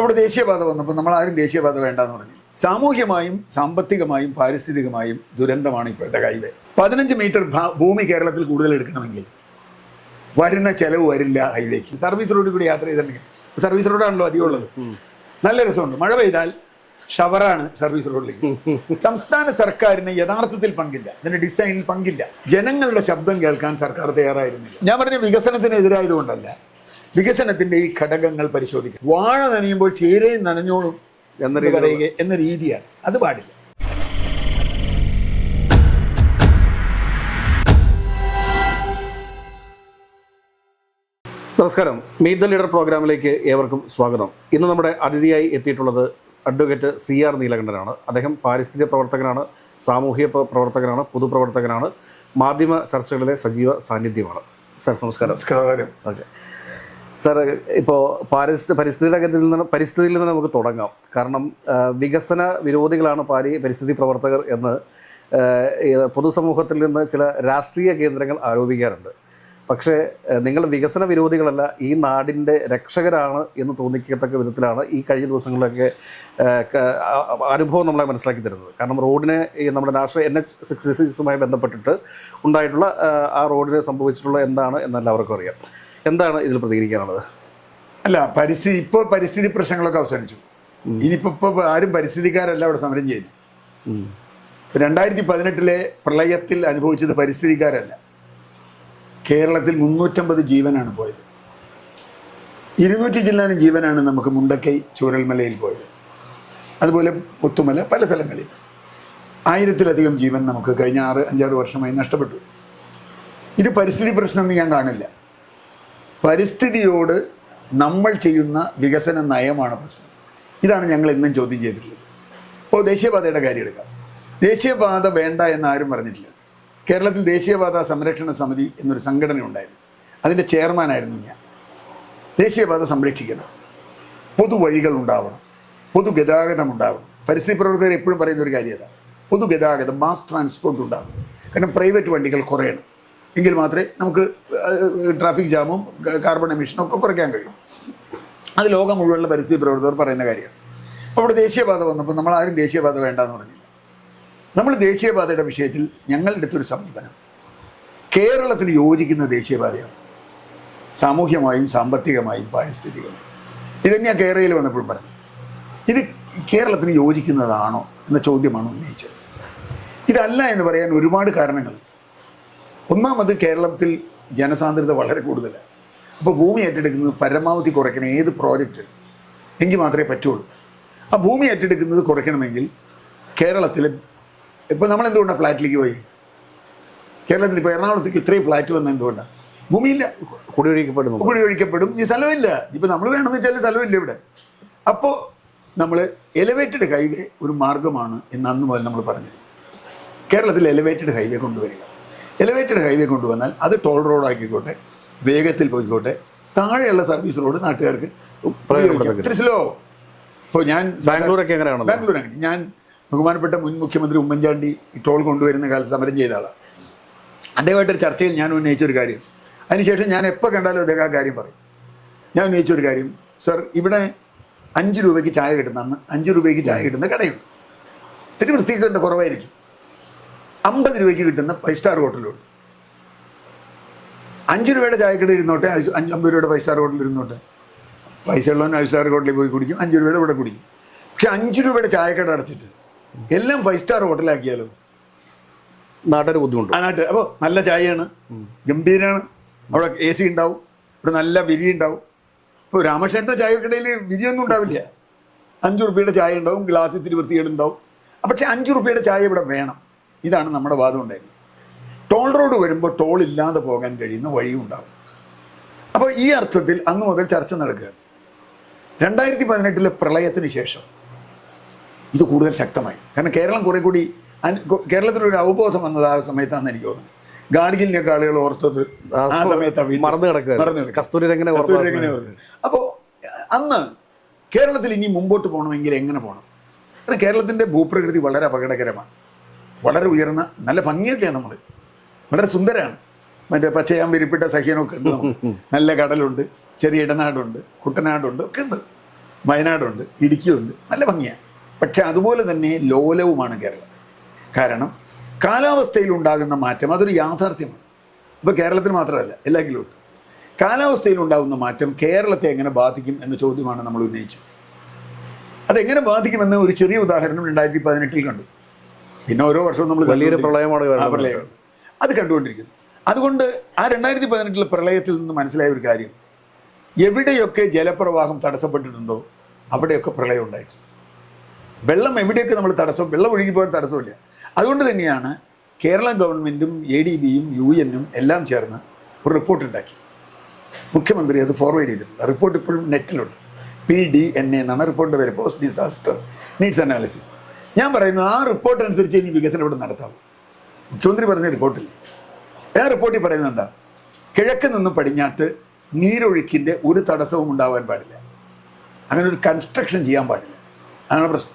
അവിടെ ദേശീയപാത വന്നപ്പോൾ നമ്മൾ ആരും ദേശീയപാത വേണ്ടെന്ന് പറഞ്ഞു. സാമൂഹ്യമായും സാമ്പത്തികമായും പാരിസ്ഥിതികമായും ദുരന്തമാണ് ഇപ്പോഴത്തെ ഹൈവേ പതിനഞ്ച് മീറ്റർ ഭൂമി കേരളത്തിൽ കൂടുതൽ എടുക്കണമെങ്കിൽ വരുന്ന ചെലവ് വരില്ല ഹൈവേക്ക് സർവീസ് റോഡിൽ കൂടി യാത്ര ചെയ്തിട്ടുണ്ടെങ്കിൽ. സർവീസ് റോഡാണല്ലോ അധികം ഉള്ളത്. നല്ല രസമുണ്ട്. മഴ പെയ്താൽ ഷവറാണ് സർവീസ് റോഡിലേക്ക് സംസ്ഥാന സർക്കാരിന് യഥാർത്ഥത്തിൽ പങ്കില്ല. ഇതിന്റെ ഡിസൈനിൽ പങ്കില്ല. ജനങ്ങളുടെ ശബ്ദം കേൾക്കാൻ സർക്കാർ തയ്യാറായിരുന്നില്ല. ഞാൻ പറഞ്ഞ വികസനത്തിന് എതിരായതുകൊണ്ടല്ല. വികസനത്തിന്റെ ഈ ഘടകങ്ങൾ പരിശോധിക്കുക വാഴ നനയുമ്പോൾ ചീരയും നനഞ്ഞോളും എന്ന പറയുക എന്ന രീതിയാണ്. അത് പാടില്ല. നമസ്കാരം. മീറ്റ് ദ ലീഡർ പ്രോഗ്രാമിലേക്ക് ഏവർക്കും സ്വാഗതം. ഇന്ന് നമ്മുടെ അതിഥിയായി എത്തിയിട്ടുള്ളത് അഡ്വക്കേറ്റ് സി ആർ നീലകണ്ഠനാണ്. അദ്ദേഹം പാരിസ്ഥിതിക പ്രവർത്തകനാണ് സാമൂഹിക പ്രവർത്തകനാണ് പൊതുപ്രവർത്തകനാണ് മാധ്യമ ചർച്ചകളിലെ സജീവ സാന്നിധ്യമാണ്. സാർ നമസ്കാരം. നമസ്കാരം. ഓക്കെ. സാർ ഇപ്പോൾ പാരിസ്ഥിതി പരിസ്ഥിതി രംഗത്തിൽ നിന്ന് പരിസ്ഥിതിയിൽ നിന്ന് നമുക്ക് തുടങ്ങാം. കാരണം വികസന വിരോധികളാണ് പാരി പരിസ്ഥിതി പ്രവർത്തകർ എന്ന് പൊതുസമൂഹത്തിൽ നിന്ന് ചില രാഷ്ട്രീയ കേന്ദ്രങ്ങൾ ആരോപിക്കാറുണ്ട്. പക്ഷേ നിങ്ങൾ വികസന വിരോധികളല്ല ഈ നാടിന്റെ രക്ഷകരാണ് എന്ന് തോന്നിക്കത്തക്ക വിധത്തിലാണ് ഈ കഴിഞ്ഞ ദിവസങ്ങളിലൊക്കെ അനുഭവം നമ്മളെ മനസ്സിലാക്കി തരുന്നത്. കാരണം റോഡിനെ നമ്മുടെ നാഷണൽ എൻ എച്ച് സിക്സ്റ്റി സിക്സുമായി ബന്ധപ്പെട്ടിട്ട് ഉണ്ടായിട്ടുള്ള ആ, റോഡിന് സംഭവിച്ചിട്ടുള്ള എന്താണ് എന്ന് എല്ലാവർക്കും അറിയാം. എന്താണ് ഇതിൽ പ്രതികരിക്കാനുള്ളത്? അല്ല പരിസ്ഥിതി ഇപ്പോൾ പരിസ്ഥിതി പ്രശ്നങ്ങളൊക്കെ അവസാനിച്ചു. ഇനിയിപ്പോൾ ഇപ്പോൾ ആരും പരിസ്ഥിതിക്കാരല്ല അവിടെ സമരം ചെയ്യുന്നു രണ്ടായിരത്തി പതിനെട്ടിലെ പ്രളയത്തിൽ അനുഭവിച്ചത് പരിസ്ഥിതിക്കാരല്ല. കേരളത്തിൽ മുന്നൂറ്റമ്പത് ജീവനാണ് പോയത്. ഇരുന്നൂറ്റി ചില്ലാനും ജീവനാണ് നമുക്ക് മുണ്ടക്കൈ ചൂരൽമലയിൽ പോയത്. അതുപോലെ പുത്തുമല പല സ്ഥലങ്ങളിൽ. ആയിരത്തിലധികം ജീവൻ നമുക്ക് കഴിഞ്ഞ ആറ് അഞ്ചാറ് വർഷമായി നഷ്ടപ്പെട്ടു. ഇത് പരിസ്ഥിതി പ്രശ്നമൊന്നും ഞാൻ കാണില്ല പരിസ്ഥിതിയോട് നമ്മൾ ചെയ്യുന്ന വികസന നയമാണ് പ്രശ്നം. ഇതാണ് ഞങ്ങൾ എന്നും ചോദ്യം ചെയ്തിട്ടുള്ളത്. ഇപ്പോൾ ദേശീയപാതയുടെ കാര്യം എടുക്കാം. ദേശീയപാത വേണ്ട എന്ന് ആരും പറഞ്ഞിട്ടില്ല. കേരളത്തിൽ ദേശീയപാത സംരക്ഷണ സമിതി എന്നൊരു സംഘടന ഉണ്ടായിരുന്നു. അതിന്റെ ചെയർമാനായിരുന്നു ഞാൻ. ദേശീയപാത സംരക്ഷിക്കണം. പൊതുവഴികൾ ഉണ്ടാവണം. പൊതുഗതാഗതം ഉണ്ടാവണം. പരിസ്ഥിതി പ്രവർത്തകർ എപ്പോഴും പറയുന്ന ഒരു കാര്യം അതാണ്. പൊതുഗതാഗതം മാസ് ട്രാൻസ്പോർട്ട് ഉണ്ടാവണം. കാരണം പ്രൈവറ്റ് വണ്ടികൾ കുറയണം. എങ്കിൽ മാത്രമേ നമുക്ക് ട്രാഫിക് ജാമും കാർബൺ എമിഷനും ഒക്കെ കുറയ്ക്കാൻ കഴിയും. അത് ലോകം മുഴുവനുള്ള പരിസ്ഥിതി പ്രവർത്തകർ പറയുന്ന കാര്യമാണ്. അപ്പോൾ അവിടെ ദേശീയപാത വന്നപ്പോൾ നമ്മൾ ആരും ദേശീയപാത വേണ്ടെന്ന് പറഞ്ഞില്ല. നമ്മൾ ദേശീയപാതയുടെ വിഷയത്തിൽ ഞങ്ങളുടെ അടുത്തൊരു സമീപനം. കേരളത്തിന് യോജിക്കുന്ന ദേശീയപാതയാണ്. സാമൂഹ്യമായും സാമ്പത്തികമായും പാരിസ്ഥിതികമായും ഞാൻ കേരളയിൽ വന്നപ്പോഴും പറഞ്ഞു ഇത് കേരളത്തിന് യോജിക്കുന്നതാണോ എന്ന ചോദ്യമാണ് ഉന്നയിച്ചത്. ഇതല്ല എന്ന് പറയാൻ ഒരുപാട് കാരണങ്ങൾ ഒന്നാമത് കേരളത്തിൽ ജനസാന്ദ്രത വളരെ കൂടുതലാണ്. അപ്പോൾ ഭൂമി ഏറ്റെടുക്കുന്നത് പരമാവധി കുറയ്ക്കണം ഏത് പ്രോജക്റ്റ് എങ്കിൽ മാത്രമേ പറ്റുള്ളൂ. ആ ഭൂമി ഏറ്റെടുക്കുന്നത് കുറയ്ക്കണമെങ്കിൽ കേരളത്തിൽ ഇപ്പോൾ നമ്മൾ എന്തുകൊണ്ടാണ് ഫ്ലാറ്റിലേക്ക് പോയി? കേരളത്തിൽ ഇപ്പോൾ എറണാകുളത്തേക്ക് ഇത്രയും ഫ്ലാറ്റ് വന്ന എന്തുകൊണ്ടാണ് ഭൂമിയില്ല. കുടിയൊഴിക്കപ്പെടും കുടിയൊഴിക്കപ്പെടും. ഈ സ്ഥലമില്ല. ഇപ്പം നമ്മൾ വേണമെന്ന് വെച്ചാൽ സ്ഥലമില്ല ഇവിടെ. അപ്പോൾ നമ്മൾ എലിവേറ്റഡ് ഹൈവേ ഒരു മാർഗമാണ് എന്ന് അന്ന് മുതൽ നമ്മൾ പറഞ്ഞു കേരളത്തിൽ എലിവേറ്റഡ് ഹൈവേ കൊണ്ടുവരിക. എലിവേറ്റഡ് ഹൈവേ കൊണ്ടുവന്നാൽ അത് ടോൾ റോഡ് ആക്കിക്കോട്ടെ വേഗത്തിൽ പോയിക്കോട്ടെ താഴെയുള്ള സർവീസ് റോഡ് നാട്ടുകാർക്ക് ഇത്തിരി സ്ലോ ഇപ്പോൾ ഞാൻ ബാംഗ്ലൂരൊക്കെ എങ്ങനെയാണ് ബാംഗ്ലൂർ അങ്ങനെ ഞാൻ ബഹുമാനപ്പെട്ട മുൻ മുഖ്യമന്ത്രി ഉമ്മൻചാണ്ടി ടോൾ കൊണ്ടുവരുന്ന കാലത്ത് സമരം ചെയ്ത ആളാണ് അദ്ദേഹമായിട്ടൊരു ചർച്ചയിൽ ഞാൻ ഉന്നയിച്ചൊരു കാര്യം. അതിനുശേഷം ഞാൻ എപ്പോൾ കണ്ടാലും അദ്ദേഹം ആ കാര്യം പറയും. ഞാൻ ഉന്നയിച്ചൊരു കാര്യം സർ ഇവിടെ അഞ്ച് രൂപയ്ക്ക് ചായ കിട്ടുന്ന അന്ന് അഞ്ച് രൂപയ്ക്ക് ചായ കിട്ടുന്ന കടയുണ്ട്. ഇത്തിരി വൃത്തിയൊക്കെ കുറവായിരിക്കും. അമ്പത് രൂപയ്ക്ക് കിട്ടുന്ന ഫൈവ് സ്റ്റാർ ഹോട്ടലുണ്ട് അഞ്ച് രൂപയുടെ ചായക്കട ഇരുന്നോട്ടെ അഞ്ച് അമ്പത് രൂപയുടെ ഫൈവ് സ്റ്റാർ ഹോട്ടലിൽ ഇരുന്നോട്ടെ. പൈസ ഉള്ളവൻ ഫൈവ് സ്റ്റാർ ഹോട്ടലിൽ പോയി കുടിക്കും അഞ്ച് രൂപയുടെ ഇവിടെ കുടിക്കും. പക്ഷെ അഞ്ച് രൂപയുടെ ചായക്കട അടച്ചിട്ട് എല്ലാം ഫൈവ് സ്റ്റാർ ഹോട്ടലാക്കിയാലോ നാട്ടുകാർ ബുദ്ധിമുട്ട്. ആ നാട്ട് അപ്പോൾ നല്ല ചായയാണ് ഗംഭീരമാണ്. അവിടെ എ സി ഉണ്ടാവും ഇവിടെ നല്ല വിരി ഉണ്ടാവും. ഇപ്പോൾ രാമക്ഷേത്ര ചായക്കടയിൽ വിരിയൊന്നും ഉണ്ടാവില്ല. അഞ്ച് റുപ്യയുടെ ചായ ഉണ്ടാവും ഗ്ലാസ് ഇത്തിരി വൃത്തികേടുണ്ടാവും. പക്ഷെ അഞ്ച് റുപ്യയുടെ ചായ ഇവിടെ വേണം. ഇതാണ് നമ്മുടെ വാദം ഉണ്ടായിരുന്നത്. ടോൾ റോഡ് വരുമ്പോൾ ടോൾ ഇല്ലാതെ പോകാൻ കഴിയുന്ന വഴിയും ഉണ്ടാവും. അപ്പോൾ ഈ അർത്ഥത്തിൽ അന്ന് മുതൽ ചർച്ച നടക്കുകയാണ്. രണ്ടായിരത്തി പതിനെട്ടിലെ പ്രളയത്തിന് ശേഷം ഇത് കൂടുതൽ ശക്തമായി. കാരണം കേരളം കുറെ കൂടി കേരളത്തിലൊരു അവബോധം വന്നത് ആ സമയത്താണെന്ന് എനിക്ക് തോന്നുന്നു. ഗാഡ്ഗിലിനൊക്കെ ആളുകൾ ഓർത്തത് ആ സമയത്താണ് മറന്നു കിടക്കുക. കസ്തൂരി രംഗനെ? അപ്പോൾ അന്ന് കേരളത്തിൽ ഇനി മുമ്പോട്ട് പോകണമെങ്കിൽ എങ്ങനെ പോകണം? കാരണം കേരളത്തിന്റെ ഭൂപ്രകൃതി വളരെ അപകടകരമാണ്. വളരെ ഉയർന്ന നല്ല ഭംഗിയൊക്കെയാണ് നമ്മൾ വളരെ സുന്ദരമാണ് മറ്റേ പച്ചയാൻ വിരിപ്പിട്ട സഹ്യനൊക്കെ ഉണ്ട് നല്ല കടലുണ്ട് ചെറിയ ഇടനാടുണ്ട് കുട്ടനാടുണ്ട് ഒക്കെ ഉണ്ട് വയനാടുണ്ട് ഇടുക്കിയുണ്ട്. നല്ല ഭംഗിയാണ് പക്ഷെ അതുപോലെ തന്നെ ലോലവുമാണ് കേരളം. കാരണം കാലാവസ്ഥയിൽ ഉണ്ടാകുന്ന മാറ്റം അതൊരു യാഥാർത്ഥ്യമാണ്. ഇപ്പോൾ കേരളത്തിൽ മാത്രമല്ല എല്ലാ ഉണ്ട്. കാലാവസ്ഥയിൽ ഉണ്ടാകുന്ന മാറ്റം കേരളത്തെ എങ്ങനെ ബാധിക്കും എന്ന ചോദ്യമാണ് നമ്മൾ ഉന്നയിച്ചത്. അതെങ്ങനെ ബാധിക്കുമെന്ന് ഒരു ചെറിയ ഉദാഹരണം രണ്ടായിരത്തി പതിനെട്ടിൽ കണ്ടു. പിന്നെ ഓരോ വർഷവും നമ്മൾ വലിയൊരു പ്രളയമാണ്. പ്രളയം. അത് കണ്ടുകൊണ്ടിരിക്കുന്നു. അതുകൊണ്ട് ആ രണ്ടായിരത്തി പതിനെട്ടിലെ പ്രളയത്തിൽ നിന്ന് മനസ്സിലായ ഒരു കാര്യം. എവിടെയൊക്കെ ജലപ്രവാഹം തടസ്സപ്പെട്ടിട്ടുണ്ടോ അവിടെയൊക്കെ പ്രളയം ഉണ്ടായിട്ടുണ്ട്. വെള്ളം എവിടെയൊക്കെ നമ്മൾ തടസ്സം വെള്ളം ഒഴുകി പോകാൻ തടസ്സമില്ല. അതുകൊണ്ട് തന്നെയാണ് കേരള ഗവൺമെന്റും എ ഡി ബിയും യു എന്നും എല്ലാം ചേർന്ന് ഒരു റിപ്പോർട്ട് ഉണ്ടാക്കി. മുഖ്യമന്ത്രി അത് ഫോർവേഡ് ചെയ്തിട്ടുണ്ട്. റിപ്പോർട്ട് ഇപ്പോഴും നെറ്റിലുണ്ട് പി ഡി എൻ എ എന്നാണ് റിപ്പോർട്ടിന്റെ പേര്. പോസ്റ്റ് ഡിസാസ്റ്റർ നീഡ്സ് അനാലിസിസ് ഞാൻ പറയുന്നു ആ റിപ്പോർട്ട് അനുസരിച്ച് ഇനി വികസനം ഇവിടെ നടത്താം. മുഖ്യമന്ത്രി പറഞ്ഞ റിപ്പോർട്ടിൽ ആ റിപ്പോർട്ടിൽ പറയുന്നത് എന്താ? കിഴക്ക് നിന്ന് പടിഞ്ഞാട്ട് നീരൊഴുക്കിന്റെ ഒരു തടസ്സവും ഉണ്ടാവാൻ പാടില്ല. അങ്ങനെ ഒരു കൺസ്ട്രക്ഷൻ ചെയ്യാൻ പാടില്ല. അതാണ് പ്രശ്നം.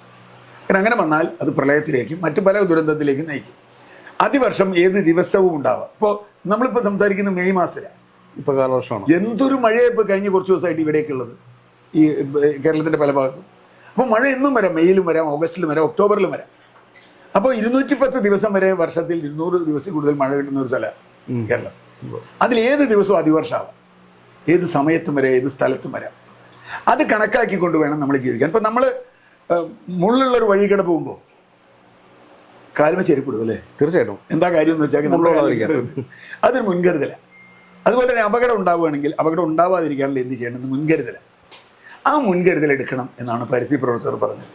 കാരണം അങ്ങനെ വന്നാൽ അത് പ്രളയത്തിലേക്കും മറ്റു പല ദുരന്തത്തിലേക്കും നയിക്കും. അതിവർഷം ഏത് ദിവസവും ഉണ്ടാവാം. ഇപ്പോൾ നമ്മളിപ്പോൾ സംസാരിക്കുന്ന മെയ് മാസത്തിലാണ് ഇപ്പോൾ കാലവർഷമാണ്? എന്തൊരു മഴയാണ് ഇപ്പോൾ കഴിഞ്ഞ കുറച്ച് ദിവസമായിട്ട് ഇവിടേക്കുള്ളത് ഈ കേരളത്തിന്റെ പല ഭാഗത്തും. അപ്പോൾ മഴ എന്നും വരാം മെയ്യിലും വരാം ഓഗസ്റ്റിലും വരാം ഒക്ടോബറിലും വരാം. അപ്പോൾ ഇരുന്നൂറ്റി പത്ത് ദിവസം വരെ വർഷത്തിൽ ഇരുന്നൂറ് ദിവസത്തിൽ കൂടുതൽ മഴ കിട്ടുന്ന ഒരു സ്ഥലമാണ് കേരളം. അതിൽ ഏത് ദിവസവും അതിവർഷമാവാം ഏത് സമയത്തും വരെ ഏത് സ്ഥലത്തും വരാം. അത് കണക്കാക്കിക്കൊണ്ട് വേണം നമ്മൾ ജീവിക്കാൻ. ഇപ്പം നമ്മൾ മുള്ളുള്ളൊരു വഴി കൂടെ പോകുമ്പോൾ കാലുമ ചെരിപ്പിടും അല്ലേ? തീർച്ചയായിട്ടും. എന്താ കാര്യം എന്ന് വെച്ചാൽ. അതൊരു മുൻകരുതലാണ് അതുപോലെ തന്നെ അപകടം ഉണ്ടാവുകയാണെങ്കിൽ അപകടം ഉണ്ടാവാതിരിക്കാനുള്ള എന്ത് ചെയ്യണമെന്ന് മുൻകരുതലാണ് ആ മുൻകരുതൽ എടുക്കണം എന്നാണ് പരിസ്ഥിതി പ്രവർത്തകർ പറഞ്ഞത്.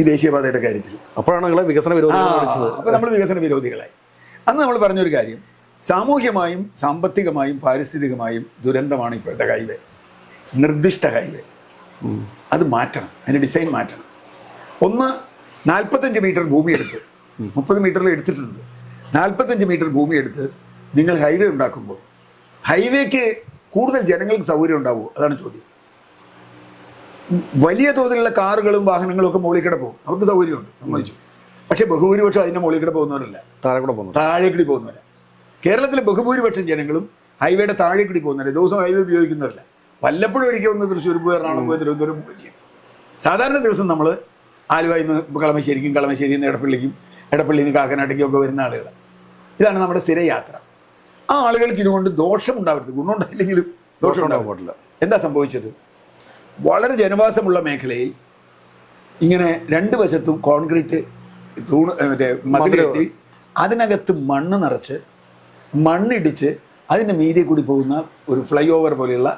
ഈ ദേശീയപാതയുടെ കാര്യത്തിൽ. അപ്പോഴാണ് നിങ്ങളെ വികസന വിരോധികളായി വിളിച്ചത്. അപ്പൊ നമ്മൾ വികസന വിരോധികളായി. അന്ന് നമ്മൾ പറഞ്ഞൊരു കാര്യം സാമൂഹ്യമായും സാമ്പത്തികമായും പാരിസ്ഥിതികമായും ദുരന്തമാണ് ഇപ്പോഴത്തെ ഹൈവേ. നിർദ്ദിഷ്ട ഹൈവേ. അത് മാറ്റണം അതിന്റെ ഡിസൈൻ മാറ്റണം. ഒന്ന് നാൽപ്പത്തഞ്ച് മീറ്റർ ഭൂമി എടുത്ത് മുപ്പത് മീറ്ററിൽ എടുത്തിട്ടുണ്ട്. നാൽപ്പത്തഞ്ച് മീറ്റർ ഭൂമി എടുത്ത് നിങ്ങൾ ഹൈവേ ഉണ്ടാക്കുമ്പോൾ ഹൈവേക്ക് കൂടുതൽ ജനങ്ങൾക്ക് സൗകര്യം ഉണ്ടാവുമോ അതാണ് ചോദ്യം. വലിയ തോതിലുള്ള കാറുകളും വാഹനങ്ങളും ഒക്കെ മുകളിൽ കൂടെ പോകും. അവർക്ക് സൗകര്യമുണ്ട് സമ്മതിച്ചു. പക്ഷേ ബഹുഭൂരിപക്ഷം അതിന്റെ മുകളിൽ കൂടെ പോകുന്നവരല്ല. താഴെ കൂടെ പോകുന്നത് താഴെ കൂടി പോകുന്നവരാ. കേരളത്തിലെ ബഹുഭൂരിപക്ഷം ജനങ്ങളും ഹൈവേയുടെ താഴെ കൂടി പോകുന്നവരെ. ദിവസം ഹൈവേ ഉപയോഗിക്കുന്നവരല്ല. വല്ലപ്പോഴും ഒരിക്കൽ ഒന്ന് തൃശ്ശൂർ പോയി എറണാകുളം പോയി തിരുവനന്തപുരം പോയി ചെയ്യും. സാധാരണ ദിവസം നമ്മൾ ആലുവയിൽ നിന്ന് കളമശ്ശേരിക്കും കളമശ്ശേരിയിൽ നിന്ന് എടപ്പള്ളിക്കും എടപ്പള്ളിയിൽ നിന്ന് കാക്കനാട്ടേക്കും ഒക്കെ വരുന്ന ആളുകൾ ഇതാണ് നമ്മുടെ സ്ഥിര യാത്ര ആ ആളുകൾക്ക് ഇതുകൊണ്ട് ദോഷമുണ്ടാവരുത് ഗുണമുണ്ടായില്ലെങ്കിലും ദോഷം ദോഷം ഉണ്ടാവില്ല എന്താ സംഭവിച്ചത്? വളരെ ജനവാസമുള്ള മേഖലയിൽ ഇങ്ങനെ രണ്ട് വശത്തും കോൺക്രീറ്റ് തൂണ് മറ്റേ മതിലെട്ടി അതിനകത്ത് മണ്ണ് നിറച്ച് മണ്ണിടിച്ച് അതിന്റെ മീതെ കൂടി പോകുന്ന ഒരു ഫ്ലൈ ഓവർ പോലെയുള്ള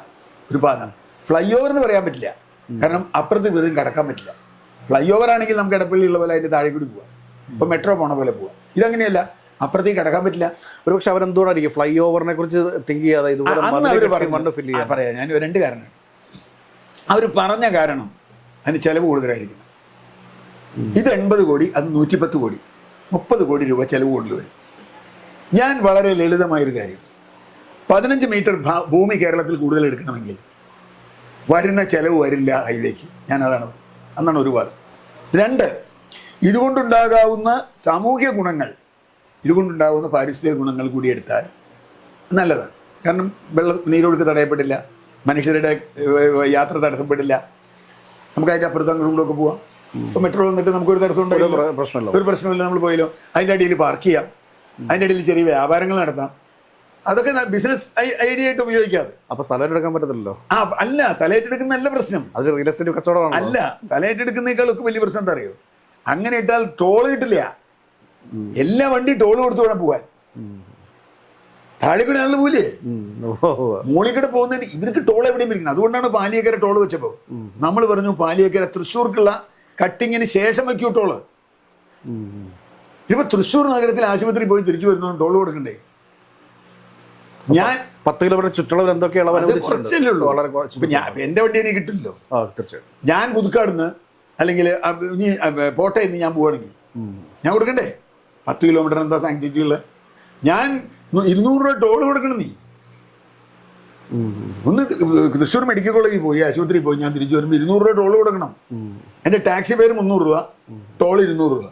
ഒരു പാത ഫ്ലൈ ഓവർ എന്ന് പറയാൻ പറ്റില്ല. കാരണം അപ്പുറത്ത് വെറുതെ കടക്കാൻ പറ്റില്ല. ഫ്ലൈ ഓവർ ആണെങ്കിൽ നമുക്ക് ഇടപ്പള്ളിയുള്ള പോലെ അതിന്റെ താഴെ കൂടി പോവാം. ഇപ്പം മെട്രോ പോണ പോലെ പോവാം. ഇതങ്ങനെയല്ല. അപ്പുറത്തേക്ക് കടക്കാൻ പറ്റില്ല. ഒരുപക്ഷെ അവരെന്തുകൊണ്ടായിരിക്കും ഫ്ലൈ ഓവറിനെ കുറിച്ച് തിങ്ക് ചെയ്യാതെ ഇതുപോലെ പറയാം. ഞാൻ രണ്ട് കാരണം അവർ പറഞ്ഞ കാരണം അതിന് ചിലവ് കൂടുതലായിരിക്കും. ഇത് എൺപത് കോടി അത് നൂറ്റിപ്പത്ത് കോടി മുപ്പത് കോടി രൂപ ചിലവ് കൂടുതൽ വരും. ഞാൻ വളരെ ലളിതമായൊരു കാര്യം. പതിനഞ്ച് മീറ്റർ ഭൂമി കേരളത്തിൽ കൂടുതൽ എടുക്കണമെങ്കിൽ വരുന്ന ചിലവ് വരില്ല ഹൈവേക്ക്. ഞാൻ അതാണ്. അന്നാണ് ഒരു വാദം. രണ്ട് ഇതുകൊണ്ടുണ്ടാകാവുന്ന സാമൂഹ്യ ഗുണങ്ങൾ ഇതുകൊണ്ടുണ്ടാകുന്ന പാരിസ്ഥിതിക ഗുണങ്ങൾ കൂടി എടുത്താൽ നല്ലതാണ്. കാരണം വെള്ളം നീരൊഴുക്ക് തടയപ്പെടില്ല. മനുഷ്യരുടെ യാത്ര തടസ്സപ്പെടില്ല. നമുക്ക് അതിന്റെ അപ്പുറത്ത് അങ്ങോട്ടൊക്കെ പോവാം. ഇപ്പോൾ മെട്രോ വന്നിട്ട് നമുക്കൊരു തടസ്സം ഉണ്ടായില്ല. പ്ര- ഒരു പ്രശ്നമില്ല നമ്മൾ പോയല്ലോ. അതിന്റെ അടിയിൽ പാർക്ക് ചെയ്യാം. അതിന്റെ അടിയിൽ ചെറിയ വ്യാപാരങ്ങൾ നടത്താം. അതൊക്കെ ബിസിനസ് ഐഡിയ ആയിട്ട് ഉപയോഗിക്കാതെ. അപ്പൊ സ്ഥലം എടുക്കാൻ പറ്റത്തില്ലല്ലോ? ആ അല്ല സ്ഥലം ഏറ്റെടുക്കുന്ന നല്ല പ്രശ്നം. അത് റിയൽ എസ്റ്റേറ്റ് കച്ചവടമാണ് അല്ല സ്ഥലം ഏറ്റെടുക്കുന്നേക്കാളൊക്കെ വലിയ പ്രശ്നം എന്താ അറിയോ? അങ്ങനെ ഇട്ടാൽ ടോൾ കിട്ടില്ല. എല്ലാ വണ്ടി ടോൾ കൊടുത്തു വേണം പോവാൻ. താഴെ കൂടെ പോലെ മോളിക്കൂടെ പോകുന്നതിന് ഇവർക്ക് ടോൾ എവിടെയും ഇരിക്കണം അതുകൊണ്ടാണ് പാലിയക്കര ടോൾ വെച്ചപ്പോൾ നമ്മൾ പറഞ്ഞു പാലിയക്കര തൃശ്ശൂർക്കുള്ള കട്ടിങ്ങിന് ശേഷം വയ്ക്കൂ ടോൾ ഇപ്പൊ തൃശ്ശൂർ നഗരത്തിൽ ആശുപത്രി പോയി തിരിച്ചു വരുന്ന ടോൾ കൊടുക്കണ്ടേ? ഞാൻ പത്ത് കിലോമീറ്റർ ചുറ്റളവിൽ എന്തൊക്കെ ഇളവ് അത് അനുവദിച്ചിട്ടുണ്ട്? കുറച്ചല്ലേ ഉള്ളൂ. വളരെ ഞാൻ എന്റെ വണ്ടി എനിക്ക് കിട്ടില്ലല്ലോ. തീർച്ചയായും ഞാൻ പുതുക്കാടുന്ന് അല്ലെങ്കിൽ ഇനി പോട്ടയിൽ നിന്ന് ഞാൻ പോവുകയാണെങ്കിൽ ഞാൻ കൊടുക്കണ്ടേ? പത്ത് കിലോമീറ്റർ എന്താ സാങ്ക്ടിറ്റി ഉള്ളത് ഞാൻ ഇരുന്നൂറ് രൂപ ടോൾ കൊടുക്കണം നീ. ഒന്ന് തൃശ്ശൂർ മെഡിക്കൽ കോളേജിൽ പോയി ആശുപത്രിയിൽ പോയി ഞാൻ തിരിച്ചു വരുമ്പോൾ ഇരുന്നൂറ് രൂപ ടോൾ കൊടുക്കണം. എന്റെ ടാക്സി പേര് മുന്നൂറ് രൂപ ടോൾ ഇരുന്നൂറ് രൂപ.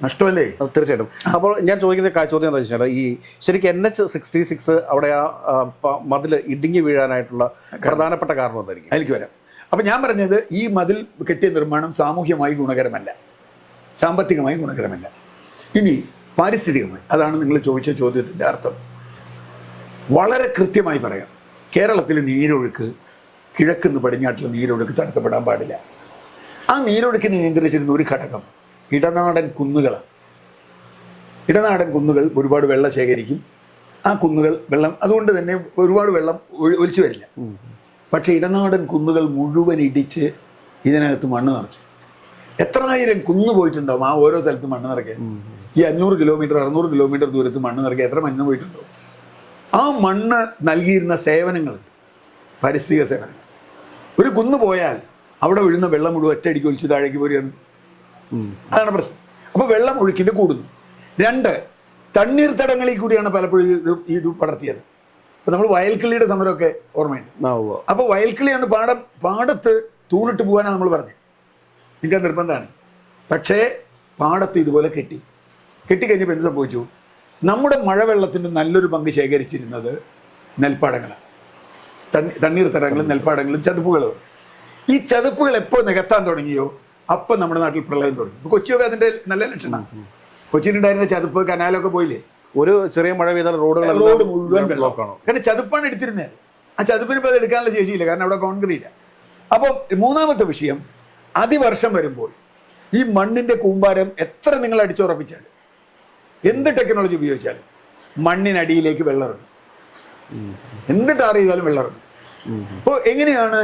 നഷ്ടമല്ലേ? തീർച്ചയായിട്ടും. അപ്പോൾ ഞാൻ ചോദിക്കുന്ന ചോദ്യം എന്താ വെച്ചാൽ ഈ ശരിക്കും എൻ എച്ച് സിക്സ്റ്റി സിക്സ് അവിടെ ആ മതിൽ ഇടുങ്ങി വീഴാനായിട്ടുള്ള പ്രധാനപ്പെട്ട കാരണം എന്തായിരിക്കും? അതിലേക്ക് വരാം. അപ്പം ഞാൻ പറഞ്ഞത് ഈ മതിൽ കെട്ടിയ നിർമ്മാണം സാമൂഹ്യമായി ഗുണകരമല്ല. സാമ്പത്തികമായി ഗുണകരമല്ല. ഇനി പാരിസ്ഥിതികമായി. അതാണ് നിങ്ങൾ ചോദിച്ച ചോദ്യത്തിന്റെ അർത്ഥം. വളരെ കൃത്യമായി പറയാം. കേരളത്തിൽ നീരൊഴുക്ക് കിഴക്കുനിന്ന് പടിഞ്ഞാട്ടിലെ നീരൊഴുക്ക് തടസ്സപ്പെടാൻ പാടില്ല. ആ നീരൊഴുക്കിനെ നിയന്ത്രിച്ചിരുന്ന ഒരു ഘടകം ഇടനാടൻ കുന്നുകളാണ്. ഇടനാടൻ കുന്നുകൾ ഒരുപാട് വെള്ളം ശേഖരിക്കും. ആ കുന്നുകൾ വെള്ളം അതുകൊണ്ട് തന്നെ ഒരുപാട് വെള്ളം ഒലിച്ചു വരില്ല. പക്ഷേ ഇടനാടൻ കുന്നുകൾ മുഴുവൻ ഇടിച്ച് ഇതിനകത്ത് മണ്ണ് നിറച്ചു. എത്രായിരം കുന്നു പോയിട്ടുണ്ടാവും ആ ഓരോ സ്ഥലത്തും മണ്ണ് നിറയ്ക്കാൻ. ഈ അഞ്ഞൂറ് കിലോമീറ്റർ അറുന്നൂറ് കിലോമീറ്റർ ദൂരത്ത് മണ്ണ് നിറയ്ക്കുക എത്ര മണ്ണ് പോയിട്ടുണ്ടോ? ആ മണ്ണ് നൽകിയിരുന്ന സേവനങ്ങൾ പാരിസ്ഥിതിക സേവനങ്ങൾ. ഒരു കുന്ന് പോയാൽ അവിടെ വീഴുന്ന വെള്ളം മുഴുവൻ ഒറ്റയടിക്ക് ഒലിച്ച് താഴേക്ക് പോരുകയാണ്. അതാണ് പ്രശ്നം. അപ്പോൾ വെള്ളം ഒഴുക്കിന്റെ കൂടുന്നു. രണ്ട് തണ്ണീർത്തടങ്ങളിൽ കൂടിയാണ് പലപ്പോഴും ഇത് ഇത് പടർത്തിയത്. അപ്പോൾ നമ്മൾ വയൽക്കിളിയുടെ സമരമൊക്കെ ഓർമ്മയുണ്ട്. അപ്പോൾ വയൽക്കിളി എന്ന് പാടം പാടത്ത് തൂണിട്ട് പോകാനാണ് നമ്മൾ പറഞ്ഞത്. നിങ്ങൾക്ക് നിർബന്ധമാണ്. പക്ഷേ പാടത്ത് ഇതുപോലെ കെട്ടി. കെട്ടിക്കഴിഞ്ഞപ്പോൾ എന്ത് സംഭവിച്ചു? നമ്മുടെ മഴവെള്ളത്തിന്റെ നല്ലൊരു പങ്ക് ശേഖരിച്ചിരുന്നത് നെൽപ്പാടങ്ങളാണ്. തണ്ണി തണ്ണീർത്തടങ്ങളും നെൽപ്പാടങ്ങളും ചതുപ്പുകളും ഈ ചതുപ്പുകൾ എപ്പോൾ നികത്താൻ തുടങ്ങിയോ? അപ്പം നമ്മുടെ നാട്ടിൽ പ്രളയം തുടങ്ങി. ഇപ്പോൾ കൊച്ചിയൊക്കെ അതിന്റെ നല്ല ലക്ഷണമാണ് കൊച്ചിയിലുണ്ടായിരുന്ന ചതുപ്പ് കനാലൊക്കെ പോയില്ലേ? ഒരു ചെറിയ മഴ പെയ്താൽ റോഡുകൾ റോഡ് മുഴുവൻ വെള്ളം. ബ്ലോക്കാണോ കാരണം ചതുപ്പാണ് എടുത്തിരുന്നത് ആ ചതുപ്പിന് ഇപ്പോൾ അത് എടുക്കാനുള്ള ശേഷിയില്ല. കാരണം അവിടെ കോൺക്രീറ്റ് അപ്പോൾ മൂന്നാമത്തെ വിഷയം അതിവർഷം വരുമ്പോൾ ഈ മണ്ണിന്റെ കൂമ്പാരം എത്ര നിങ്ങൾ അടിച്ചുറപ്പിച്ചാൽ എന്ത് ടെക്നോളജി ഉപയോഗിച്ചാലും മണ്ണിനടിയിലേക്ക് വെള്ളമിറങ്ങും. എന്ത് ടാർ ചെയ്താലും വെള്ളമിറങ്ങും. അപ്പോൾ എങ്ങനെയാണ്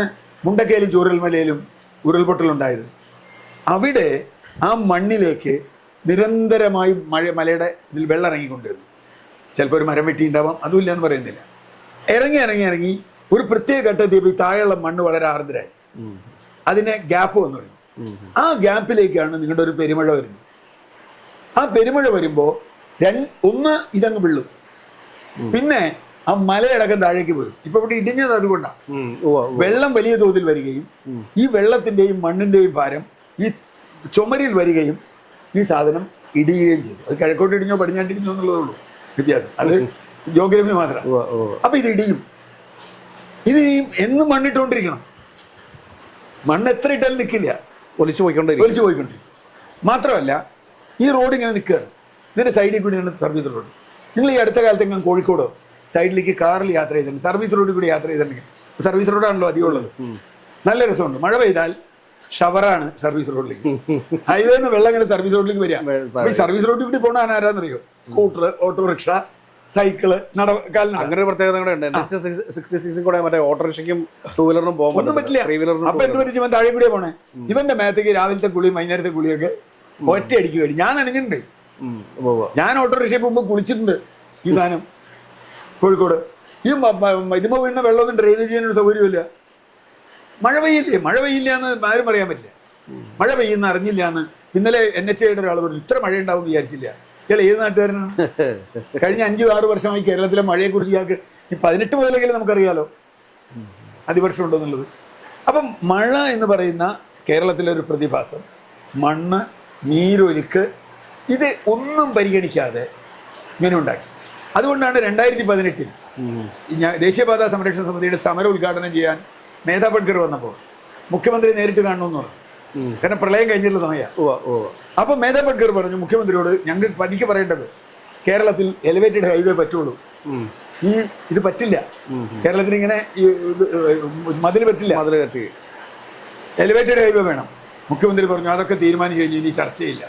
മുണ്ടക്കയിലും ചൂരൽമലയിലും ഉരുൾപൊട്ടലുണ്ടായത്? അവിടെ ആ മണ്ണിലേക്ക് നിരന്തരമായി മഴ മലയുടെ ഇതിൽ വെള്ളം ഇറങ്ങിക്കൊണ്ടിരുന്നു ചിലപ്പോൾ ഒരു മരം വെട്ടിയുണ്ടാവാം അതുമില്ല എന്ന് പറയുന്നില്ല. ഇറങ്ങി ഇറങ്ങി ഇറങ്ങി ഒരു പ്രത്യേക ഘട്ടത്തിൽ ഈ താഴെയുള്ള മണ്ണ് വളരെ ആർദ്രായി അതിനെ ഗ്യാപ്പ് വന്നു. തുടങ്ങി ആ ഗ്യാപ്പിലേക്കാണ് നിങ്ങളുടെ ഒരു പെരുമഴ വരുന്നത്. ആ പെരുമഴ വരുമ്പോൾ രണ്ട് ഒന്ന് ഇതങ്ങ് വിള്ളും. പിന്നെ ആ മലയടക്കം താഴേക്ക് വരും ഇപ്പൊ ഇവിടെ ഇടിഞ്ഞത് അതുകൊണ്ടാണ്. വെള്ളം വലിയ തോതിൽ വരികയും ഈ വെള്ളത്തിന്റെയും മണ്ണിന്റെയും ഭാരം ഈ ചുമരിൽ വരികയും ഈ സാധനം ഇടിയുകയും ചെയ്തു. അത് കിഴക്കോട്ട് ഇടിഞ്ഞോ പടിഞ്ഞാട്ട് ഇടിഞ്ഞോ എന്നുള്ളതേ ഉള്ളൂ. വ്യത്യാസം. അത് ജോഗ്രഫി മാത്രം. അപ്പൊ ഇത് ഇടിയും. ഇത് എന്ന് എന്നും മണ്ണിട്ടുകൊണ്ടിരിക്കണം മണ്ണ് എത്ര ഇട്ടാലും നിൽക്കില്ല ഒലിച്ചു പോയിക്കൊണ്ടിരിക്കും ഒലിച്ചു പോയിക്കൊണ്ടിരിക്കും. മാത്രമല്ല ഈ റോഡ് ഇങ്ങനെ നിൽക്കുകയാണ്. ഇതിന്റെ സൈഡിൽ കൂടിയാണ് സർവീസ് റോഡ് നിങ്ങൾ ഈ അടുത്ത കാലത്ത് എങ്ങനെ കോഴിക്കോടോ സൈഡിലേക്ക് കാറിൽ യാത്ര ചെയ്തിട്ടുണ്ട് സർവീസ് റോഡിൽ കൂടി യാത്ര ചെയ്തിട്ടുണ്ടെങ്കിൽ സർവീസ് റോഡാണല്ലോ അധികം ഉള്ളത്. നല്ല രസമുണ്ട്. മഴ പെയ്താൽ ഷവറാണ് സർവീസ് റോഡിലേക്ക് ഹൈവേ നിന്ന് വെള്ളം ഇങ്ങനെ സർവീസ് റോഡിലേക്ക് വരിക. ഈ സർവീസ് റോഡിൽ കൂടി പോകണ ആരാന്നറിയോ? സ്കൂട്ടർ ഓട്ടോറിക്ഷ സൈക്കിൾ നട അങ്ങനെ ഒരു പ്രത്യേകത കൂടെ ഉണ്ട്. സിക്സ്റ്റി സിക്സും കൂടെ മറ്റേ ഓട്ടോറിക്ഷയ്ക്കും ടൂ വീലറിനും പോകാൻ ഒന്നും പറ്റില്ല. അപ്പൊ എന്ത് പറ്റി? ഇവൻ താഴെ കൂടിയാ പോണേ. ഇവന്റെ മേത്തേക്ക് രാവിലത്തെ കുളിയും വൈകുന്നേരത്തെ കുളിയൊക്കെ ഒറ്റ അടിക്ക് വേണ്ടി ഞാൻ നനഞ്ഞിട്ടുണ്ട്. ഞാൻ ഓട്ടോറിക്ഷയിൽ പോകുമ്പോൾ കുളിച്ചിട്ടുണ്ട് ഈ സാധനം. കോഴിക്കോട്. ഈ ഇതുമ്പോ വീണ വെള്ളമൊന്നും ഡ്രെയിനേജ് ചെയ്യാനൊരു സൗകര്യമില്ല മഴ പെയ്യില്ലേ? മഴ പെയ്യില്ല എന്ന് ആരും പറയാൻ പറ്റില്ല. മഴ പെയ്യുന്ന അറിഞ്ഞില്ല എന്ന് ഇന്നലെ എൻ എച്ച് ഐയുടെ ഒരാൾ പറഞ്ഞു ഇത്ര മഴ ഉണ്ടാവും വിചാരിച്ചില്ല. ഇയാൾ ഏത് നാട്ടുകാരനാണ് കഴിഞ്ഞ അഞ്ച് ആറ് വർഷമായി കേരളത്തിലെ മഴയെ കുറിച്ച് ഇയാൾക്ക് ഈ പതിനെട്ട് മുതലെങ്കിലും നമുക്കറിയാലോ. അതിവർഷം ഉണ്ടോ എന്നുള്ളത്. അപ്പം മഴ എന്ന് പറയുന്ന കേരളത്തിലെ ഒരു പ്രതിഭാസം മണ്ണ് നീരൊലിക്ക് ഇത് ഒന്നും പരിഗണിക്കാതെ ഇങ്ങനെ ഉണ്ടാക്കി. അതുകൊണ്ടാണ് രണ്ടായിരത്തി പതിനെട്ടിൽ ഞാൻ ദേശീയപാതാ സംരക്ഷണ സമിതിയുടെ സമരം ഉദ്ഘാടനം ചെയ്യാൻ മേധാ പഡ്കർ വന്നപ്പോൾ മുഖ്യമന്ത്രി നേരിട്ട് കാണണമെന്ന് പറഞ്ഞു. കാരണം പ്രളയം കഴിഞ്ഞിട്ടുള്ള സമയമാണ്. അപ്പോൾ മേധാ പഡ്കർ പറഞ്ഞു മുഖ്യമന്ത്രിയോട് ഞങ്ങൾക്ക് പതിക്ക് പറയേണ്ടത് കേരളത്തിൽ എലിവേറ്റഡ് ഹൈവേ പറ്റുള്ളൂ. ഈ ഇത് പറ്റില്ല. കേരളത്തിൽ ഇങ്ങനെ ഈ മതിൽ പറ്റില്ല. മതിൽ കെട്ടി. എലിവേറ്റഡ് ഹൈവേ വേണം. മുഖ്യമന്ത്രി പറഞ്ഞു അതൊക്കെ തീരുമാനിച്ചു കഴിഞ്ഞു ഇനി ചർച്ചയില്ല.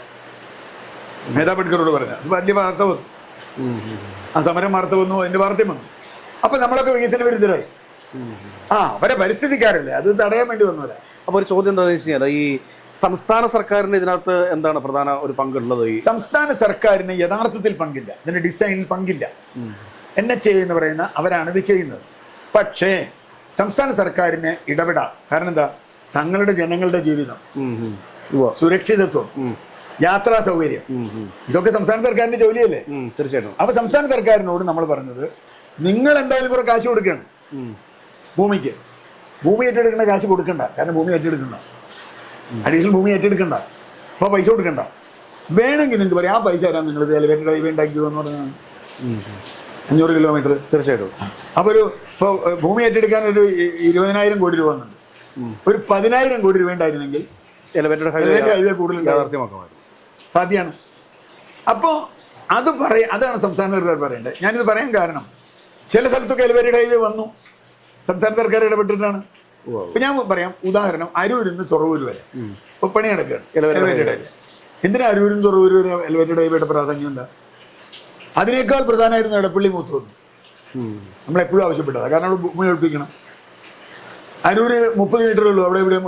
മേധാ പട്കറോട് പറഞ്ഞു അത് വലിയ വാർത്ത വന്നു. ആ സമരം വാർത്ത വന്നു അതിന്റെ വാർത്തയും വന്നു. അപ്പൊ നമ്മളൊക്കെ വികസന വിരുദ്ധരായി. ആ അവരെ പരിസ്ഥിതിക്കാരല്ലേ? അത് തടയാൻ വേണ്ടി വന്നവരാ. അപ്പൊ ഒരു ചോദ്യം എന്താണെന്ന് വെച്ച് കഴിഞ്ഞാൽ ഈ സംസ്ഥാന സർക്കാരിന് ഇതിനകത്ത് എന്താണ് പ്രധാന ഒരു പങ്കുള്ളത്? ഈ സംസ്ഥാന സർക്കാരിന് യഥാർത്ഥത്തിൽ പങ്കില്ല. ഇതിന്റെ ഡിസൈനിൽ പങ്കില്ല. എൻ എച്ച് എന്ന് പറയുന്ന അവരാണ് ഇത് ചെയ്യുന്നത്. പക്ഷേ സംസ്ഥാന സർക്കാരിന് ഇടപെടാം. കാരണം എന്താ? തങ്ങളുടെ ജനങ്ങളുടെ ജീവിതം. സുരക്ഷിതത്വം. യാത്രാ സൗകര്യം. ഇതൊക്കെ സംസ്ഥാന സർക്കാരിന്റെ ജോലിയല്ലേ? തീർച്ചയായിട്ടും. അപ്പൊ സംസ്ഥാന സർക്കാരിനോട് നമ്മൾ പറഞ്ഞത് നിങ്ങൾ എന്തായാലും കുറെ കാശ് കൊടുക്കുകയാണ്. ഭൂമിക്ക്. ഭൂമി ഏറ്റെടുക്കേണ്ട കാശ് കൊടുക്കണ്ട. കാരണം ഭൂമി ഏറ്റെടുക്കണ്ട. അഡീഷണൽ ഭൂമി ഏറ്റെടുക്കണ്ട. അപ്പോൾ പൈസ കൊടുക്കണ്ട. വേണമെങ്കിൽ നിങ്ങൾക്ക് പറയാം ആ പൈസ തരാം നിങ്ങൾ എലിവേറ്റഡ് ഹൈവേ ഉണ്ടാക്കി എന്ന് പറഞ്ഞാൽ. അഞ്ഞൂറ് കിലോമീറ്റർ തീർച്ചയായിട്ടും. അപ്പോൾ ഒരു ഇപ്പോൾ ഭൂമി ഏറ്റെടുക്കാൻ ഒരു ഇരുപതിനായിരം കോടി രൂപ വന്നുണ്ട് ഒരു പതിനായിരം കോടി രൂപ ഉണ്ടായിരുന്നെങ്കിൽ എലിവേറ്റഡ് ഹൈവേ കൂടുതൽ സാധ്യമാണ് അപ്പോ അത് പറയ അതാണ് സംസ്ഥാന സർക്കാർ പറയേണ്ടത്. ഞാനിത് പറയാൻ കാരണം ചില സ്ഥലത്തൊക്കെ എലവേറ്റഡ് ഹൈവേ വന്നു. സംസ്ഥാന സർക്കാർ ഇടപെട്ടിട്ടാണ്. ഇപ്പൊ ഞാൻ പറയാം ഉദാഹരണം അരൂരിൽ നിന്ന് തുറവൂർ വരെ. ഇപ്പൊ പണി നടക്കുകയാണ്. ഹൈവേ എന്തിനാ നിന്ന് തുറവൂർ വരെ എലവേറ്റഡ് ഹൈവേയുടെ പ്രാധാന്യം എന്താ അതിനേക്കാൾ പ്രധാനമായിരുന്നു എടപ്പള്ളി മൂത്തോന്ന് നമ്മൾ നമ്മളെപ്പോഴും ആവശ്യപ്പെട്ടതാണ് കാരണം അവിടെ ഭൂമി ഒഴിപ്പിക്കണം. അരൂര് മുപ്പത് മീറ്റർ ഉള്ളൂ അവിടെ ഇവിടെ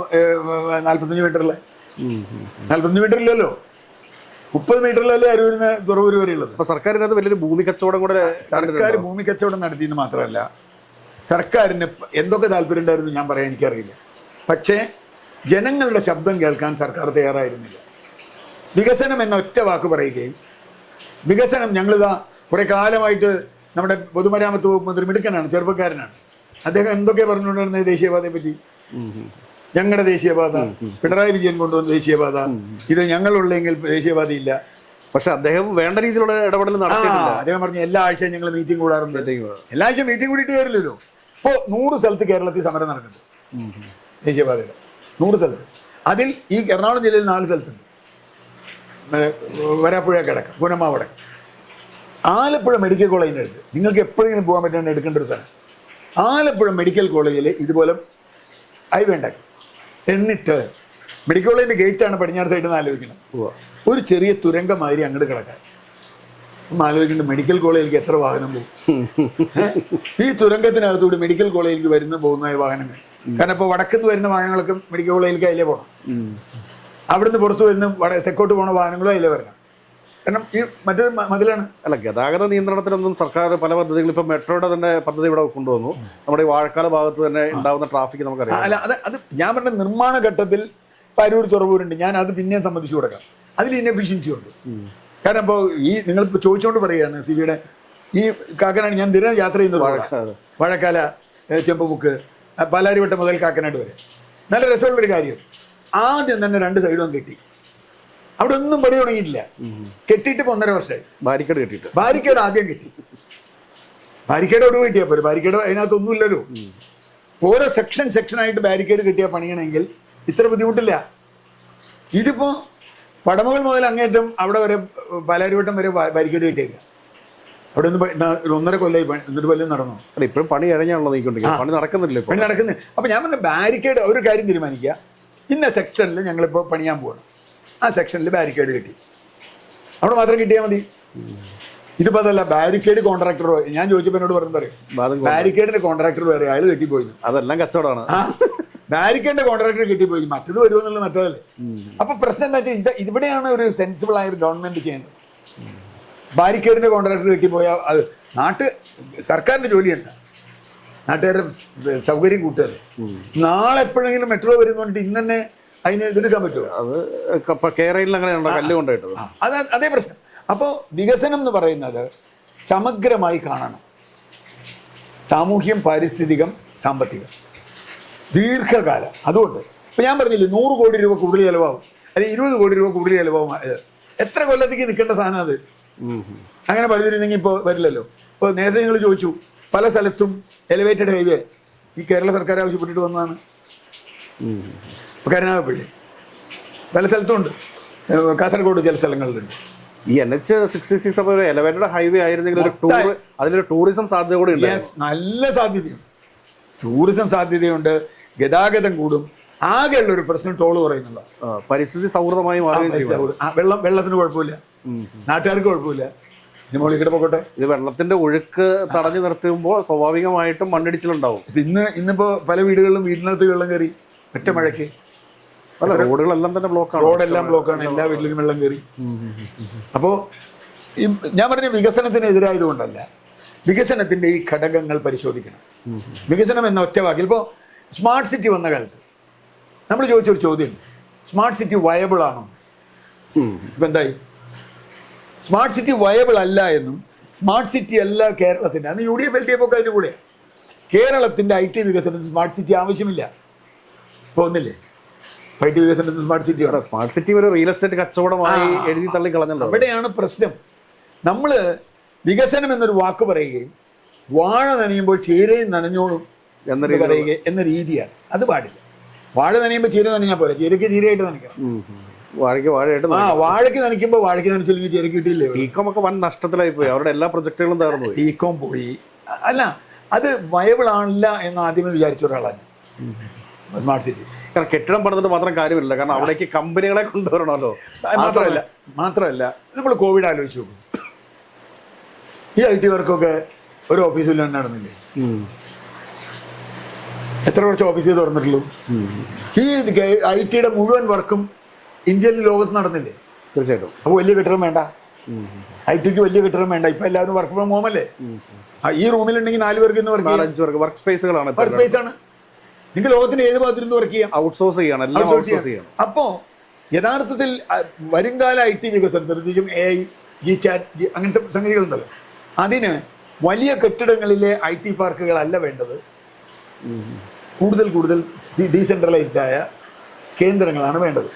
നാൽപ്പത്തഞ്ച് മീറ്ററിലെ അല്ലേ ഉം. നാൽപ്പത്തഞ്ച് മീറ്റർ ഇല്ലല്ലോ മുപ്പത് മീറ്ററിലല്ലേ അരൂരിന് തുറവൂർ വരെ ഉള്ളത് അപ്പൊ സർക്കാരിനകത്ത് വലിയൊരു ഭൂമി കച്ചവടം കൂടെ സർക്കാർ ഭൂമി കച്ചവടം നടത്തിയെന്ന് മാത്രമല്ല സർക്കാരിന് എന്തൊക്കെ താല്പര്യം ഉണ്ടായിരുന്നു ഞാൻ പറയാൻ എനിക്കറിയില്ല. പക്ഷേ ജനങ്ങളുടെ ശബ്ദം കേൾക്കാൻ സർക്കാർ തയ്യാറായിരുന്നില്ല. വികസനം എന്ന ഒറ്റ വാക്ക് പറയുകയും വികസനം ഞങ്ങളിതാ കുറെ കാലമായിട്ട് നമ്മുടെ പൊതുമരാമത്ത് വകുപ്പ് മന്ത്രി മിടുക്കനാണ് ചെറുപ്പക്കാരനാണ്. അദ്ദേഹം എന്തൊക്കെ പറഞ്ഞുകൊണ്ടിരുന്നത് ദേശീയപാതയെ പറ്റി. ഞങ്ങളുടെ ദേശീയപാത പിണറായി വിജയൻ കൊണ്ടുവന്ന ദേശീയപാത. ഇത് ഞങ്ങളുള്ളെങ്കിൽ ദേശീയപാത പക്ഷെ അദ്ദേഹം വേണ്ട രീതിയിലുള്ള ഇടപെടൽ നടത്തിയിട്ടില്ല. അദ്ദേഹം പറഞ്ഞു എല്ലാ ആഴ്ചയും ഞങ്ങൾ മീറ്റിംഗ് കൂടാറുണ്ട്. എല്ലാ ആഴ്ചയും മീറ്റിംഗ് കൂടിയിട്ട് കയറില്ലല്ലോ ഇപ്പോ നൂറ് സ്ഥലത്ത് കേരളത്തിൽ സമരം നടക്കുന്നുണ്ട്. ദേശീയപാതയുടെ നൂറ് സ്ഥലത്ത്. അതിൽ ഈ എറണാകുളം ജില്ലയിൽ നാല് സ്ഥലത്തുണ്ട്. വരാപ്പുഴ കിടക്ക പുനമാവടം ആലപ്പുഴ മെഡിക്കൽ കോളേജിന്റെ അടുത്ത്. നിങ്ങൾക്ക് എപ്പോഴെങ്കിലും പോകാൻ പറ്റുന്ന എടുക്കേണ്ട ഒരു സ്ഥലം. ആലപ്പുഴ മെഡിക്കൽ കോളേജിൽ ഇതുപോലെ ഐ വേണ്ട എന്നിട്ട് മെഡിക്കൽ കോളേജിന്റെ ഗേറ്റാണ് പടിഞ്ഞാറ് സൈഡിൽ നിന്ന് ആലോചിക്കണം ഉവ്വ്. ഒരു ചെറിയ തുരങ്കമാതിരി അങ്ങോട്ട് കിടക്കാൻ. ആലോചിക്കേണ്ട മെഡിക്കൽ കോളേജിലേക്ക് എത്ര വാഹനം പോകും? ഈ തുരങ്കത്തിനകത്തൂടെ മെഡിക്കൽ കോളേജിലേക്ക് വരുന്ന പോകുന്ന വാഹനങ്ങൾ. കാരണം ഇപ്പോൾ വടക്കുന്ന് വരുന്ന വാഹനങ്ങളൊക്കെ മെഡിക്കൽ കോളേജിലേക്ക് അതിലേ പോകണം. അവിടുന്ന് പുറത്ത് വരുന്ന തെക്കോട്ട് പോകുന്ന വാഹനങ്ങളും അതിലേ വരണം? കാരണം ഈ മറ്റേത് മ- മതിലാണ്. അല്ല ഗതാഗത നിയന്ത്രണത്തിനൊന്നും സർക്കാർ പല പദ്ധതികളും ഇപ്പൊ മെട്രോയുടെ തന്നെ പദ്ധതി ഇവിടെ കൊണ്ടുവന്നു. നമ്മുടെ ഈ വാഴക്കാല ഭാഗത്ത് തന്നെ ഉണ്ടാകുന്ന ട്രാഫിക് നമുക്കറിയാം. അല്ല അത് അത് ഞാൻ പറഞ്ഞ നിർമ്മാണ ഘട്ടത്തിൽ പരൂർ തുറവൂരുണ്ട്. ഞാൻ അത് പിന്നെയും സമ്മതിച്ചു കൊടുക്കാം. അതിൽ ഇന്നെഫിഷ്യൻസി ഉണ്ട്. കാരണം ഇപ്പോൾ ഈ നിങ്ങളിപ്പോൾ ചോദിച്ചുകൊണ്ട് പറയുകയാണ് സിബിയുടെ ഈ കാക്കനാട് ഞാൻ ദിനം യാത്ര ചെയ്യുന്നത്. വാഴക്കാല. ചെമ്പുമുക്ക് പാലാരിവട്ടം മുതൽ കാക്കനാട് വരെ. നല്ല രസമുള്ളൊരു കാര്യം. ആദ്യം തന്നെ രണ്ട് സൈഡും കെട്ടി. അവിടെ ഒന്നും പണി തുടങ്ങിയിട്ടില്ല. കെട്ടിയിട്ട് ഒന്നര വർഷമായി ബാരിക്കേഡ് കെട്ടിട്ട് ബാരിക്കേഡ് ആദ്യം കെട്ടി. ബാരിക്കേഡ് അവിടെ കെട്ടിയാൽ പോലെ ബാരിക്കേഡ് അതിനകത്തൊന്നും ഇല്ലല്ലോ. ഓരോ സെക്ഷൻ സെക്ഷനായിട്ട് ബാരിക്കേഡ് കെട്ടിയ പണിയണമെങ്കിൽ ഇത്ര ബുദ്ധിമുട്ടില്ല. ഇതിപ്പോ പടമുകൾ മുതൽ അങ്ങേറ്റം അവിടെ വരെ പാലാരിവട്ടം വരെ ബാരിക്കേഡ് കിട്ടിയേക്കാം. അവിടെ ഒന്ന് ഒന്നര കൊല്ലായി എന്നിട്ട് വല്ലതും നടന്നു? അല്ല ഇപ്പോഴും പണി ഇഴഞ്ഞാണല്ലോ നീക്കൊണ്ടിരിക്കുന്നത്. പണി നടക്കുന്നില്ല പണി നടക്കുന്നത് അപ്പൊ ഞാൻ പറഞ്ഞ ബാരിക്കേഡ് ഒരു കാര്യം തീരുമാനിക്കുക ഇന്ന സെക്ഷനിൽ ഞങ്ങളിപ്പോൾ പണിയാൻ പോകണം ആ സെക്ഷനിൽ ബാരിക്കേഡ് കിട്ടി. അവിടെ മാത്രം കിട്ടിയാൽ മതി. ഇതിപ്പോ അതല്ല ബാരിക്കേഡ് കോൺട്രാക്ടർ ഞാൻ ചോദിച്ചപ്പോ എന്നോട് പറഞ്ഞു പറയും. ബാരിക്കേഡിന്റെ കോൺട്രാക്ടർ വേറെ അയാൾ കെട്ടിപ്പോയി അതെല്ലാം കച്ചവടമാണ്. ബാരിക്കേഡിന്റെ കോൺട്രാക്ടർ കിട്ടിപ്പോയി മറ്റത് വരുമെന്നുള്ള മറ്റതല്ലേ. അപ്പൊ പ്രശ്നം എന്താ വെച്ചാൽ ഇവിടെയാണ് ഒരു സെൻസിബിൾ ആയ ഒരു ഗവൺമെന്റ് ചെയ്യേണ്ടത്. ബാരിക്കേഡിന്റെ കോൺട്രാക്ടർ കിട്ടിപ്പോയാൽ അത് നാട്ട് സർക്കാരിന്റെ ജോലി എന്താ നാട്ടുകാരുടെ സൗകര്യം കൂട്ടുകയല്ലേ നാളെ എപ്പോഴെങ്കിലും മെട്രോ വരുന്നുണ്ട് ഇന്ന് തന്നെ അതിന് എതിർക്കാൻ പറ്റുമോ? അത് കേരളയിൽ അങ്ങനെയുണ്ടോ കല്ല് കൊണ്ടുപോയിട്ടത്. അത് അതേ പ്രശ്നം. അപ്പോൾ വികസനം എന്ന് പറയുന്നത് സമഗ്രമായി കാണണം. സാമൂഹ്യം പാരിസ്ഥിതികം സാമ്പത്തികം. ദീർഘകാലം. അതുകൊണ്ട് ഇപ്പം ഞാൻ പറഞ്ഞില്ലേ നൂറ് കോടി രൂപ കൂടുതൽ ചിലവാകും. അല്ലെങ്കിൽ ഇരുപത് കോടി രൂപ കൂടുതൽ ചിലവാകും. എത്ര കൊല്ലത്തേക്ക് നിൽക്കേണ്ട സാധനം അത്. അങ്ങനെ പണിതിരുന്നെങ്കിൽ ഇപ്പോൾ വരില്ലല്ലോ. ഇപ്പോൾ നേരത്തെ നിങ്ങൾ ചോദിച്ചു പല സ്ഥലത്തും എലിവേറ്റഡ് ഹൈവേ ഈ കേരള സർക്കാർ ആവശ്യപ്പെട്ടിട്ട് വന്നതാണ്. കരുനാഗപ്പള്ളി. പല സ്ഥലത്തും ഉണ്ട് കാസർഗോഡ് ചില സ്ഥലങ്ങളിലുണ്ട്. ഈ എൻ എച്ച് സിക്സ്റ്റി സിക്സ് അപ്പോൾ ഒരു എലവേറ്റഡ് ഹൈവേ ആയിരുന്നെങ്കിൽ ഒരു ടൂർ അതിലൊരു ടൂറിസം സാധ്യത കൂടി ഉണ്ട്. നല്ല സാധ്യതയുണ്ട്. ടൂറിസം സാധ്യതയുണ്ട്. ഗതാഗതം കൂടും. ആകെയുള്ള ഒരു പ്രശ്നം ടോൾ പറയുന്നുള്ള പരിസ്ഥിതി സൗഹൃദമായി വെള്ളം വെള്ളത്തിന് കുഴപ്പമില്ല. നാട്ടുകാർക്ക് കുഴപ്പമില്ല. കൂടെ പോകട്ടെ. ഇത് വെള്ളത്തിന്റെ ഒഴുക്ക് തടഞ്ഞു നിർത്തുമ്പോൾ സ്വാഭാവികമായിട്ടും മണ്ണിടിച്ചിലുണ്ടാവും. ഇന്ന് ഇന്നിപ്പോ പല വീടുകളിലും വീടിനകത്ത് വെള്ളം കയറി. ഒറ്റ മഴയ്ക്ക്. അല്ല റോഡുകളെല്ലാം തന്നെ ബ്ലോക്കാണ് റോഡെല്ലാം ബ്ലോക്കാണ് എല്ലാ വീട്ടിലും വെള്ളം കയറി അപ്പോൾ ഈ ഞാൻ പറഞ്ഞ വികസനത്തിനെതിരായതുകൊണ്ടല്ല വികസനത്തിന്റെ ഈ ഘടകങ്ങൾ പരിശോധിക്കണം. വികസനം എന്ന ഒറ്റ വാക്കിൽ. ഇപ്പോൾ സ്മാർട്ട് സിറ്റി വന്ന കാലത്ത് നമ്മൾ ചോദിച്ചൊരു ചോദ്യം. സ്മാർട്ട് സിറ്റി വയബിൾ ആണോ? ഇപ്പം എന്തായി? സ്മാർട്ട് സിറ്റി വയബിൾ അല്ല എന്നും സ്മാർട്ട് സിറ്റി അല്ല കേരളത്തിന്റെ അന്ന് U D F L D F ഒക്കെ അതിന്റെ കൂടെ കേരളത്തിന്റെ ഐ ടി വികസനത്തിന് സ്മാർട്ട് സിറ്റി ആവശ്യമില്ല. ഇപ്പോൾ ഒന്നില്ലേ? ടി വികസനത്തിന് സ്മാർട്ട് സിറ്റി വേണം സ്മാർട്ട് സിറ്റി ഒരു റിയൽ എസ്റ്റേറ്റ് കച്ചവടമായി എഴുതി തള്ളി കളഞ്ഞല്ലോ അവിടെയാണ് പ്രശ്നം. നമ്മൾ വികസനം എന്നൊരു വാക്ക് പറയുകയും വാഴ നനയുമ്പോൾ ചേരയും നനഞ്ഞോളും എന്ന പറയുക എന്ന രീതിയാണ്. അത് പാടില്ല. വാഴ നനയുമ്പോൾ ചീര നനഞ്ഞാൽ പോലെ ചീരയ്ക്ക് ചീരയായിട്ട് നനയ്ക്കണം. വാഴയ്ക്ക് വാഴയായിട്ട് ആ വാഴയ്ക്ക് നനയ്ക്കുമ്പോൾ വാഴയ്ക്ക് നനച്ചില്ലെങ്കിൽ ചീരക്ക് കിട്ടിയില്ലേ ടീക്കോമൊക്കെ വൻ നഷ്ടത്തിലായി പോയി. അവരുടെ എല്ലാ പ്രൊജക്ടുകളും തകർന്നു ടീക്കോം പോയി. അല്ല അത് വയബിൾ ആണില്ല എന്ന് ആദ്യമേ വിചാരിച്ച ഒരാളാണ് സ്മാർട്ട് സിറ്റി കാരണം കെട്ടിടം പണിതിട്ട് മാത്രം കാര്യമില്ല. കാരണം അവിടേക്ക് കമ്പനികളെ കൊണ്ടുവരണമല്ലോ. മാത്രമല്ല മാത്രമല്ല. നമ്മൾ കോവിഡ് ആലോചിച്ച് നോക്കും. ഈ ഐ ടി വർക്കൊക്കെ ഒരു ഓഫീസിൽ തന്നെ നടന്നില്ലേ. എത്ര കുറച്ച് ഓഫീസിൽ തുറന്നിട്ടുള്ളൂ? ഈ ഐ ടിയുടെ മുഴുവൻ വർക്കും ഇന്ത്യയിൽ ലോകത്ത് നടന്നില്ലേ? തീർച്ചയായിട്ടും. അപ്പോൾ വലിയ കെട്ടിടം വേണ്ട. ഐ ടിക്ക് വലിയ കെട്ടിടം വേണ്ട. ഇപ്പൊ എല്ലാവരും വർക്ക് ഫ്രം ഹോം അല്ലേ? ഈ റൂമിലുണ്ടെങ്കിൽ നാല് പേർക്ക് ഇന്ന് വർക്ക് സ്പേസുകളാണ് വർക്ക് സ്പേസ് ആണ്. നിങ്ങൾക്ക് ലോകത്തിന്റെ ഏത് ഭാഗത്തിരുന്ന് വർക്ക് ചെയ്യാം? ഔട്ട്സോഴ്സ് ചെയ്യണം എല്ലാം ഔട്ട്സോഴ്സ് ചെയ്യാം. ചെയ്യണം. അപ്പോ യഥാർത്ഥത്തിൽ വരുംകാല ഐ ടി വികസനത്തിനും പ്രത്യേകിച്ചും എ ഐ ജി ചാറ്റ് അങ്ങനത്തെ സംഗതികളുണ്ടല്ലോ. അതിന് വലിയ കെട്ടിടങ്ങളിലെ ഐ ടി പാർക്കുകളല്ല വേണ്ടത്. കൂടുതൽ കൂടുതൽ ഡീസെൻട്രലൈസ്ഡ് ആയ കേന്ദ്രങ്ങളാണ് വേണ്ടത്.